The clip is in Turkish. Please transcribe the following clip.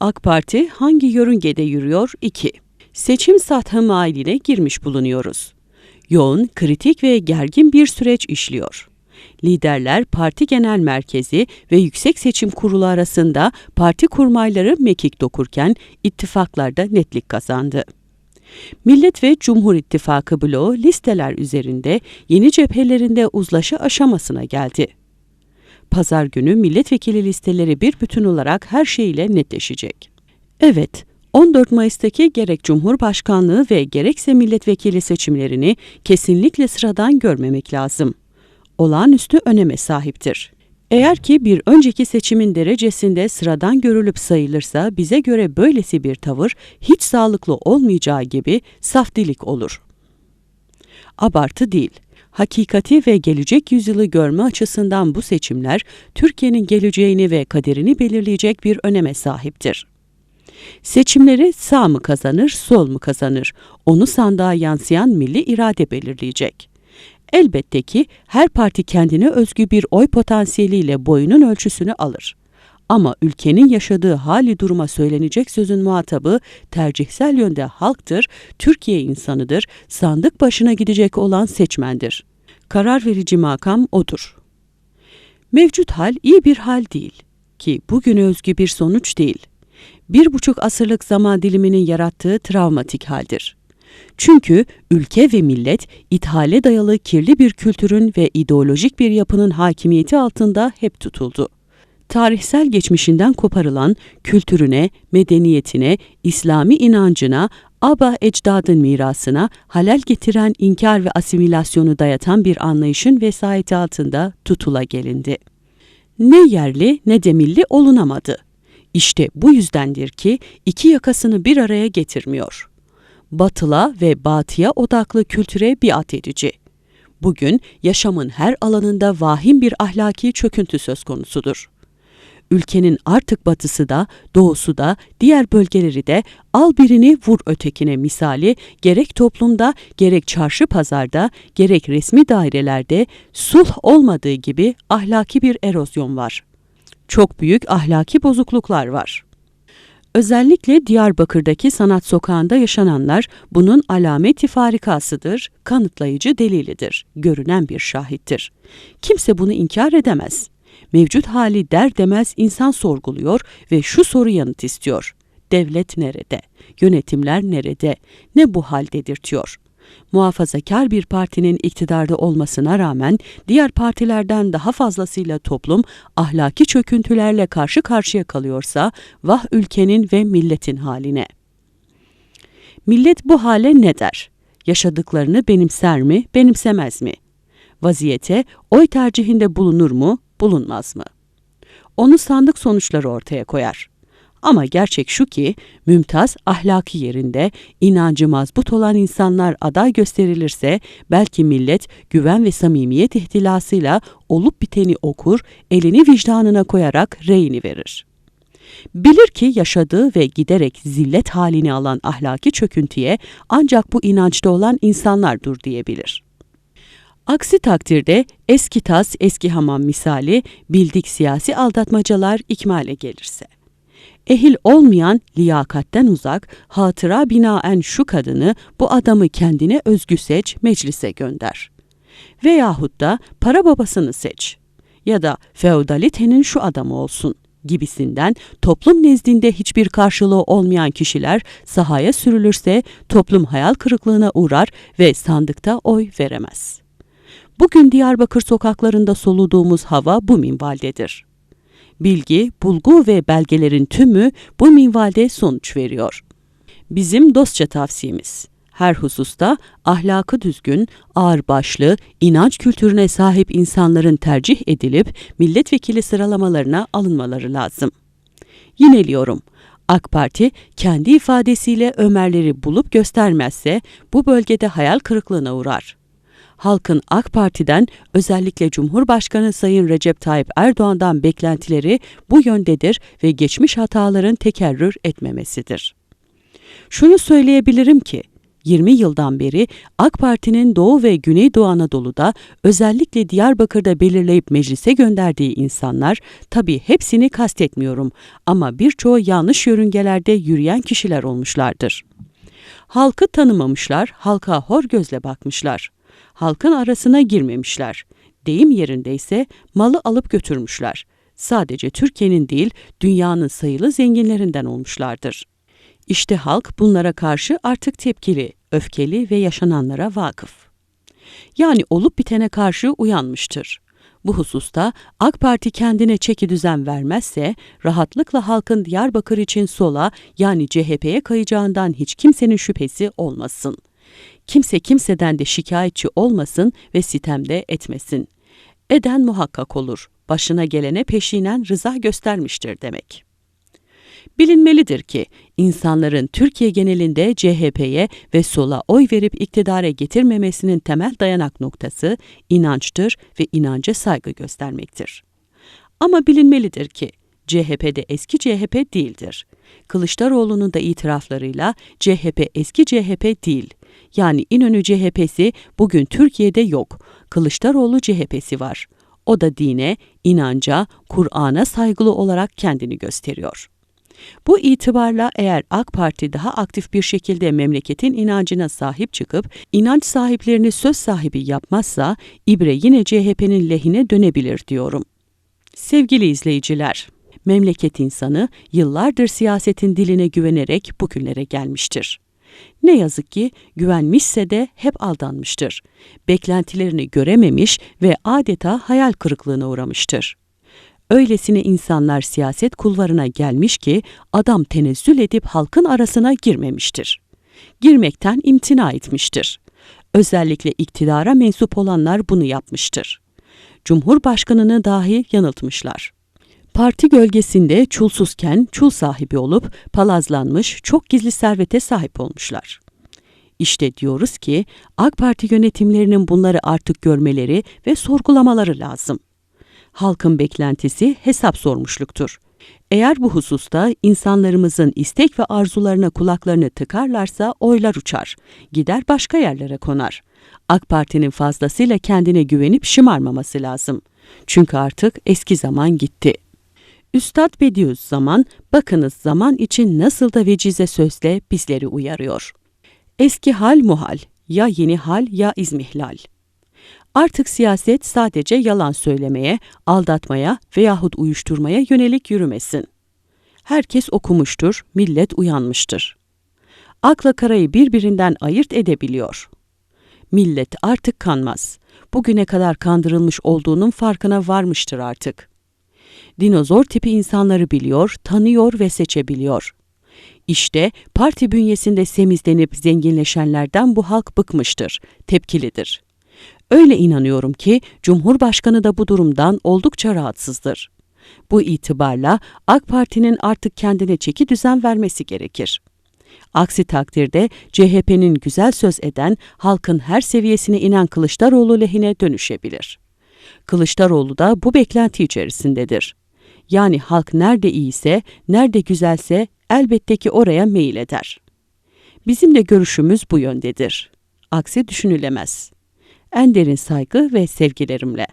AK Parti hangi yörüngede yürüyor? 2. Seçim sathı mailine girmiş bulunuyoruz. Yoğun, kritik ve gergin bir süreç işliyor. Liderler parti genel merkezi ve Yüksek Seçim Kurulu arasında parti kurmayları mekik dokurken ittifaklarda netlik kazandı. Millet ve Cumhur İttifakı bloğu listeler üzerinde yeni cephelerinde uzlaşı aşamasına geldi. Pazar günü milletvekili listeleri bir bütün olarak her şeyle netleşecek. Evet, 14 Mayıs'taki gerek Cumhurbaşkanlığı ve gerekse milletvekili seçimlerini kesinlikle sıradan görmemek lazım. Olağanüstü öneme sahiptir. Eğer ki bir önceki seçimin derecesinde sıradan görülüp sayılırsa bize göre böylesi bir tavır hiç sağlıklı olmayacağı gibi saftilik olur. Abartı değil. Hakikati ve gelecek yüzyılı görme açısından bu seçimler Türkiye'nin geleceğini ve kaderini belirleyecek bir öneme sahiptir. Seçimleri sağ mı kazanır, sol mu kazanır? Onu sandığa yansıyan milli irade belirleyecek. Elbette ki her parti kendine özgü bir oy potansiyeliyle boyunun ölçüsünü alır. Ama ülkenin yaşadığı hali duruma söylenecek sözün muhatabı tercihsel yönde halktır, Türkiye insanıdır, sandık başına gidecek olan seçmendir. Karar verici makam odur. Mevcut hal iyi bir hal değil ki bugüne özgü bir sonuç değil. Bir buçuk asırlık zaman diliminin yarattığı travmatik haldir. Çünkü ülke ve millet ithale dayalı kirli bir kültürün ve ideolojik bir yapının hakimiyeti altında hep tutuldu. Tarihsel geçmişinden koparılan kültürüne, medeniyetine, İslami inancına, aba ecdadın mirasına halel getiren inkar ve asimilasyonu dayatan bir anlayışın vesayeti altında tutula gelindi. Ne yerli ne de milli olunamadı. İşte bu yüzdendir ki iki yakasını bir araya getirmiyor.'' batıla ve batıya odaklı kültüre biat edici. Bugün yaşamın her alanında vahim bir ahlaki çöküntü söz konusudur. Ülkenin artık batısı da, doğusu da, diğer bölgeleri de al birini vur ötekine misali gerek toplumda, gerek çarşı pazarda, gerek resmi dairelerde sulh olmadığı gibi ahlaki bir erozyon var. Çok büyük ahlaki bozukluklar var. Özellikle Diyarbakır'daki sanat sokağında yaşananlar bunun alameti farikasıdır, kanıtlayıcı delilidir, görünen bir şahittir. Kimse bunu inkar edemez. Mevcut hali der demez insan sorguluyor ve şu soru yanıt istiyor. Devlet nerede? Yönetimler nerede? Ne bu hal dedirtiyor? muhafazakar bir partinin iktidarda olmasına rağmen diğer partilerden daha fazlasıyla toplum ahlaki çöküntülerle karşı karşıya kalıyorsa vah ülkenin ve milletin haline. Millet bu hale ne der? Yaşadıklarını benimser mi, benimsemez mi? Vaziyete oy tercihinde bulunur mu, bulunmaz mı? Onu sandık sonuçları ortaya koyar. Ama gerçek şu ki mümtaz ahlaki yerinde inancı mazbut olan insanlar aday gösterilirse belki millet güven ve samimiyet ihtilasıyla olup biteni okur, elini vicdanına koyarak reyini verir. Bilir ki yaşadığı ve giderek zillet halini alan ahlaki çöküntüye ancak bu inançta olan insanlar dur diyebilir. Aksi takdirde eski tas eski hamam misali bildik siyasi aldatmacalar ikmale gelirse ehil olmayan liyakatten uzak, hatıra binaen şu kadını, bu adamı kendine özgü seç, meclise gönder. Veyahut da para babasını seç. Ya da feodalitenin şu adamı olsun gibisinden toplum nezdinde hiçbir karşılığı olmayan kişiler sahaya sürülürse toplum hayal kırıklığına uğrar ve sandıkta oy veremez. Bugün Diyarbakır sokaklarında soluduğumuz hava bu minvaldedir bilgi, bulgu ve belgelerin tümü bu minvalde sonuç veriyor. Bizim dostça tavsiyemiz her hususta ahlakı düzgün, ağırbaşlı, inanç kültürüne sahip insanların tercih edilip milletvekili sıralamalarına alınmaları lazım. Yineliyorum. AK Parti kendi ifadesiyle Ömerleri bulup göstermezse bu bölgede hayal kırıklığına uğrar halkın AK Parti'den özellikle Cumhurbaşkanı Sayın Recep Tayyip Erdoğan'dan beklentileri bu yöndedir ve geçmiş hataların tekerrür etmemesidir. Şunu söyleyebilirim ki, 20 yıldan beri AK Parti'nin Doğu ve Güneydoğu Anadolu'da özellikle Diyarbakır'da belirleyip meclise gönderdiği insanlar, tabii hepsini kastetmiyorum ama birçoğu yanlış yörüngelerde yürüyen kişiler olmuşlardır. Halkı tanımamışlar, halka hor gözle bakmışlar. Halkın arasına girmemişler. Deyim yerindeyse malı alıp götürmüşler. Sadece Türkiye'nin değil, dünyanın sayılı zenginlerinden olmuşlardır. İşte halk bunlara karşı artık tepkili, öfkeli ve yaşananlara vakıf. Yani olup bitene karşı uyanmıştır. Bu hususta AK Parti kendine çeki düzen vermezse rahatlıkla halkın Diyarbakır için sola yani CHP'ye kayacağından hiç kimsenin şüphesi olmasın. Kimse kimseden de şikayetçi olmasın ve sitemde etmesin. Eden muhakkak olur. Başına gelene peşinen rıza göstermiştir demek. Bilinmelidir ki insanların Türkiye genelinde CHP'ye ve sola oy verip iktidara getirmemesinin temel dayanak noktası inançtır ve inanca saygı göstermektir. Ama bilinmelidir ki CHP de eski CHP değildir. Kılıçdaroğlu'nun da itiraflarıyla CHP eski CHP değil. Yani İnönü CHP'si bugün Türkiye'de yok. Kılıçdaroğlu CHP'si var. O da dine, inanca, Kur'an'a saygılı olarak kendini gösteriyor. Bu itibarla eğer AK Parti daha aktif bir şekilde memleketin inancına sahip çıkıp inanç sahiplerini söz sahibi yapmazsa ibre yine CHP'nin lehine dönebilir diyorum. Sevgili izleyiciler, memleket insanı yıllardır siyasetin diline güvenerek bugünlere gelmiştir. Ne yazık ki güvenmişse de hep aldanmıştır. Beklentilerini görememiş ve adeta hayal kırıklığına uğramıştır. Öylesine insanlar siyaset kulvarına gelmiş ki adam tenezzül edip halkın arasına girmemiştir. Girmekten imtina etmiştir. Özellikle iktidara mensup olanlar bunu yapmıştır. Cumhurbaşkanını dahi yanıltmışlar. Parti gölgesinde çulsuzken çul sahibi olup palazlanmış çok gizli servete sahip olmuşlar. İşte diyoruz ki AK Parti yönetimlerinin bunları artık görmeleri ve sorgulamaları lazım halkın beklentisi hesap sormuşluktur. Eğer bu hususta insanlarımızın istek ve arzularına kulaklarını tıkarlarsa oylar uçar, gider başka yerlere konar. AK Parti'nin fazlasıyla kendine güvenip şımarmaması lazım. Çünkü artık eski zaman gitti. Üstad Bediüzzaman, bakınız zaman için nasıl da vecize sözle bizleri uyarıyor. Eski hal muhal, ya yeni hal ya izmihlal. Artık siyaset sadece yalan söylemeye, aldatmaya veyahut uyuşturmaya yönelik yürümesin. Herkes okumuştur, millet uyanmıştır. Akla karayı birbirinden ayırt edebiliyor. Millet artık kanmaz. Bugüne kadar kandırılmış olduğunun farkına varmıştır artık. Dinozor tipi insanları biliyor, tanıyor ve seçebiliyor. İşte parti bünyesinde semizlenip zenginleşenlerden bu halk bıkmıştır, tepkilidir. Öyle inanıyorum ki Cumhurbaşkanı da bu durumdan oldukça rahatsızdır. Bu itibarla AK Parti'nin artık kendine çeki düzen vermesi gerekir. Aksi takdirde CHP'nin güzel söz eden, halkın her seviyesine inen Kılıçdaroğlu lehine dönüşebilir. Kılıçdaroğlu da bu beklenti içerisindedir. Yani halk nerede iyiyse, nerede güzelse elbette ki oraya meyil eder. Bizim de görüşümüz bu yöndedir. Aksi düşünülemez en derin saygı ve sevgilerimle.